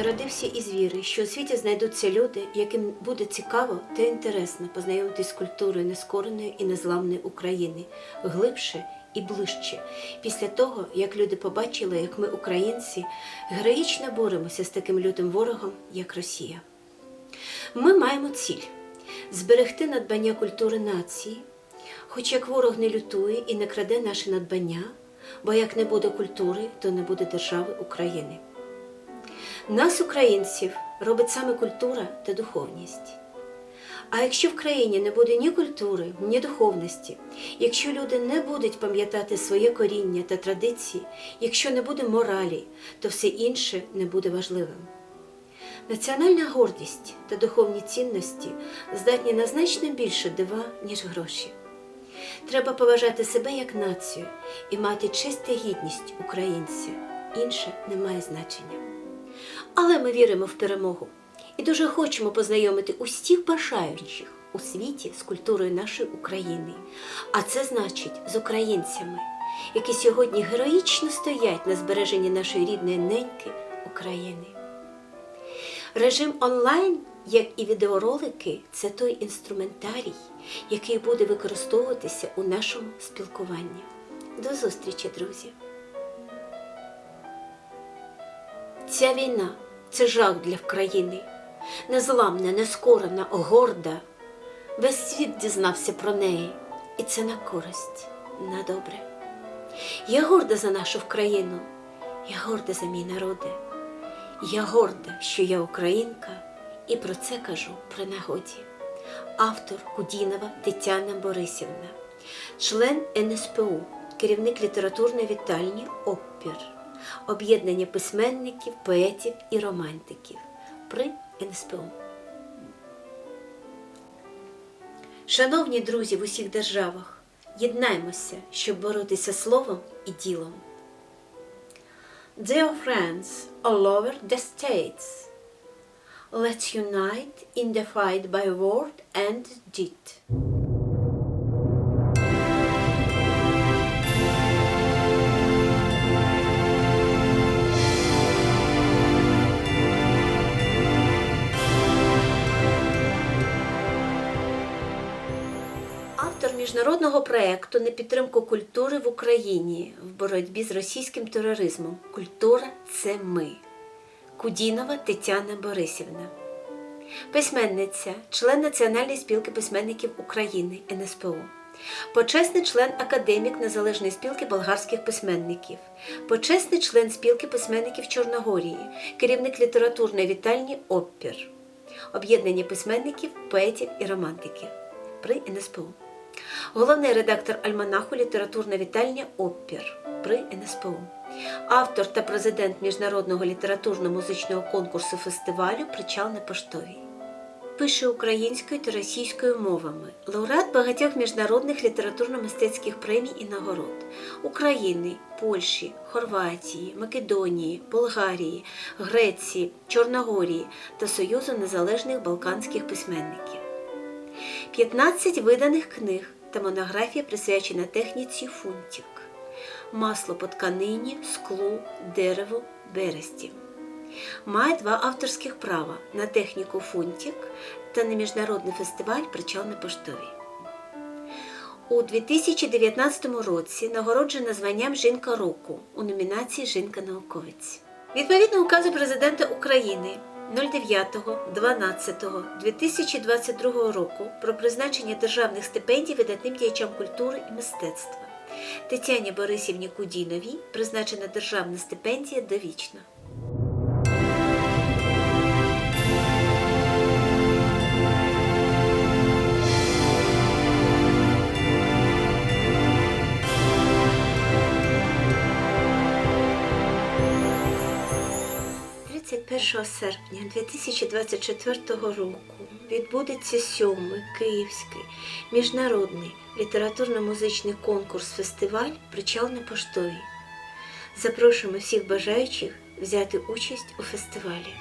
народився із віри, що у світі знайдуться люди, яким буде цікаво та інтересно познайомитись з культурою нескореної і незламної України глибше і ближче, після того, як люди побачили, як ми, українці, героїчно боремося з таким лютим ворогом, як Росія. Ми маємо ціль зберегти надбання культури нації, хоч як ворог не лютує і не краде наше надбання, бо як не буде культури, то не буде держави України. Нас, українців, робить саме культура та духовність. А якщо в країні не буде ні культури, ні духовності, якщо люди не будуть пам'ятати своє коріння та традиції, якщо не буде моралі, то все інше не буде важливим. Національна гордість та духовні цінності здатні на значно більше дива, ніж гроші. Треба поважати себе як націю і мати честь гідність українця. Інше не має значення. Але ми віримо в перемогу і дуже хочемо познайомити усіх бажаючих у світі з культурою нашої України. А це значить з українцями, які сьогодні героїчно стоять на збереженні нашої рідної неньки України. Режим онлайн, як і відеоролики, це той інструментарій, який буде використовуватися у нашому спілкуванні. До зустрічі, друзі! Ця війна це жах для країни, незламна, нескорена, горда. Весь світ дізнався про неї, і це на користь, на добре. Я горда за нашу країну, я горда за мій народи. Я горда, що я українка, і про це кажу при нагоді. Автор Кудінова Тетяна Борисівна, член НСПУ, керівник літературної вітальні Опір, об'єднання письменників, поетів і романтиків при НСПУ. Шановні друзі в усіх державах, єднаймося, щоб боротися словом і ділом. Dear friends all over the states, let's unite in the fight by word and deed. Міжнародного проєкту на підтримку культури в Україні в боротьбі з російським тероризмом. Культура це ми. Кудінова Тетяна Борисівна. Письменниця, член Національної спілки письменників України НСПУ. Почесний член академік Незалежної спілки болгарських письменників, почесний член спілки письменників Чорногорії, керівник літературної вітальні Опір, об'єднання письменників, поетів і романтиків при НСПУ. Головний редактор альманаху Літературна вітальня Опір при НСПУ. Автор та президент міжнародного літературно-музичного конкурсу фестивалю Причал на поштовій. Пише українською та російською мовами, лауреат багатьох міжнародних літературно-мистецьких премій і нагород України, Польщі, Хорватії, Македонії, Болгарії, Греції, Чорногорії та Союзу Незалежних Балканських письменників. 15 виданих книг та монографія присвячена техніці фунтик, масло по тканині, склу, дереву, бересті. Має два авторських права на техніку фунтик та на міжнародний фестиваль Причал на поштовій. У 2019 році нагороджена званням Жінка року у номінації Жінка науковець. Відповідно указу президента України 09.12.2022 року про призначення державних стипендій видатним діячам культури і мистецтва. Тетяні Борисівні Кудіновій призначена державна стипендія довічно. – 31 серпня 2024 року відбудеться сьомий Київський міжнародний літературно-музичний конкурс-фестиваль Причал на поштові. Запрошуємо всіх бажаючих взяти участь у фестивалі.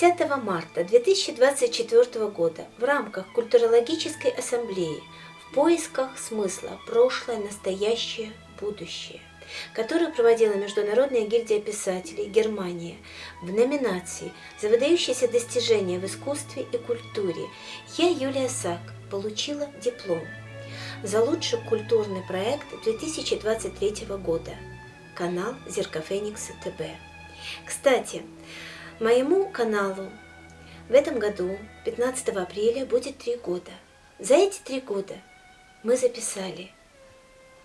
10 марта 2024 года в рамках Культурологической ассамблеи в поисках смысла прошлое, настоящее, будущее, которую проводила Международная гильдия писателей Германия в номинации «За выдающиеся достижения в искусстве и культуре» я, Юлия Сак, получила диплом за лучший культурный проект 2023 года. Канал Зерка Феникса ТБ. Кстати, моему каналу в этом году, 15 апреля, будет три года. За эти три года мы записали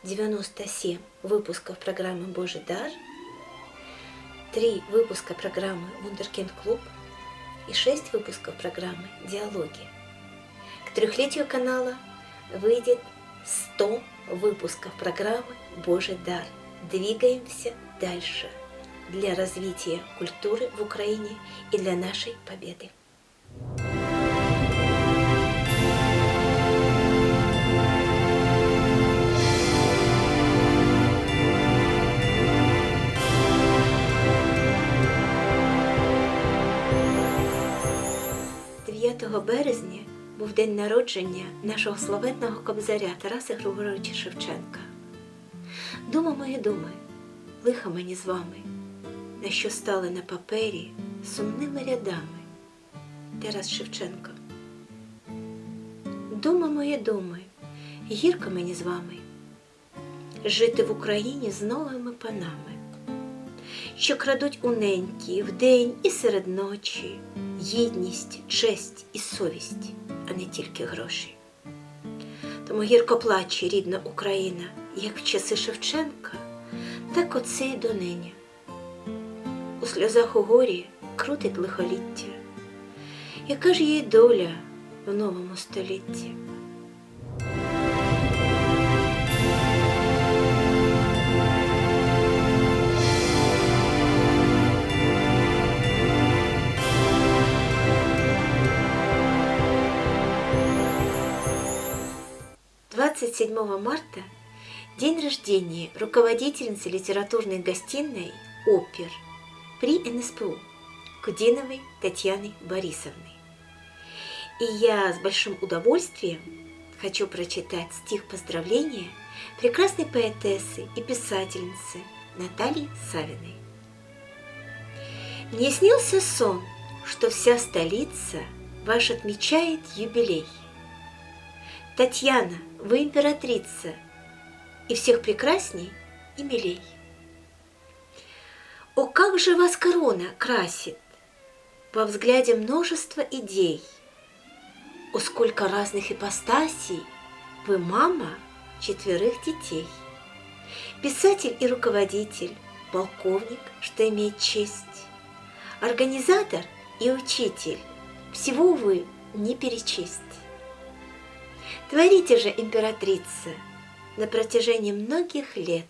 97 выпусков программы «Божий дар», три выпуска программы «Вундеркинд Клуб» и шесть выпусков программы «Диалоги». К трехлетию канала выйдет 100 выпусков программы «Божий дар». Двигаемся дальше для развития культуры в Украине и для нашей победы. «9 березня був день народження нашого славетного кобзаря Тараса Григоровича Шевченка. Дума мої думи, лиха мені з вами, на що стали на папері сумними рядами. Тарас Шевченко. Дума мої думи, гірко мені з вами, жити в Україні з новими панами, що крадуть у неньки вдень і серед ночі гідність, честь і совість, а не тільки гроші. Тому гірко плаче рідна Україна, як в часи Шевченка, так оце й донині. У сльозах у горі крутить лихоліття. Яка ж її доля в новому столітті? Двадцать седьмого марта день рождения руководительницы литературной гостиной «Опер» при НСПУ Кудиновой Татьяны Борисовны. И я с большим удовольствием хочу прочитать стих поздравления прекрасной поэтессы и писательницы Натальи Савиной. Мне снился сон, что вся столица ваш отмечает юбилей. Татьяна, вы императрица, и всех прекрасней и милей. О, как же вас корона красит! Во взгляде множество идей. О, сколько разных ипостасей! Вы мама четверых детей. Писатель и руководитель, полковник, что имеет честь. Организатор и учитель, всего вы не перечесть. Творите же, императрица, на протяжении многих лет.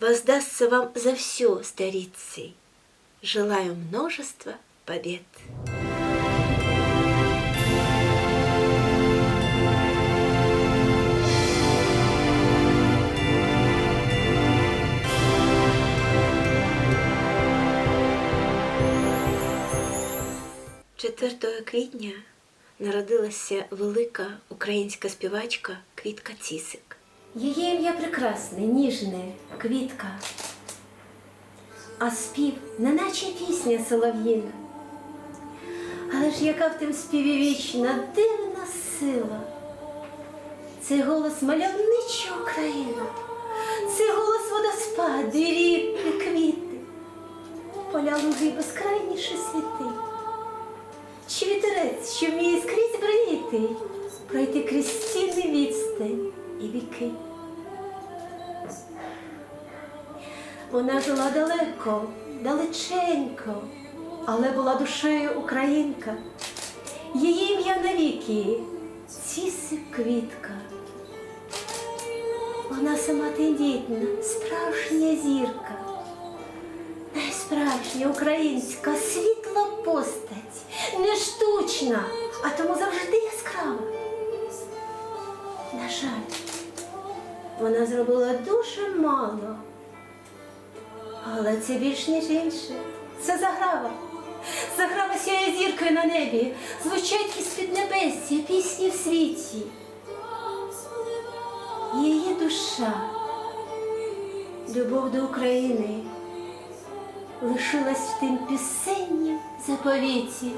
Воздастся вам за все, старицей. Желаю множества побед. Квітня народилася велика українська співачка Квітка Цісик. Її ім'я прекрасне, ніжне, квітка, а спів, неначе пісня солов'їна. Але ж яка в тим співі вічна дивна сила. Це голос мальовнича Україна, це голос водоспади, ріки, квіти, поля луги безкрайніші світи. Чи вітерець, що вміє скрізь броніти, пройти крізь стіни відстань і. Вона жила далеко, далеченько, але була душею українка. Її ім'я навіки цісик квітка. Вона сама тендітна, справжня зірка, найсправжня українська світла постать, не штучна, а тому завжди яскрава. На жаль, вона зробила дуже мало. Але це більш ніж інше. Це заграва. Заграла сяє зіркою на небі, звучать із піднебесся пісні в світі. Її душа, любов до України лишилась в тим пісеннім заповіті.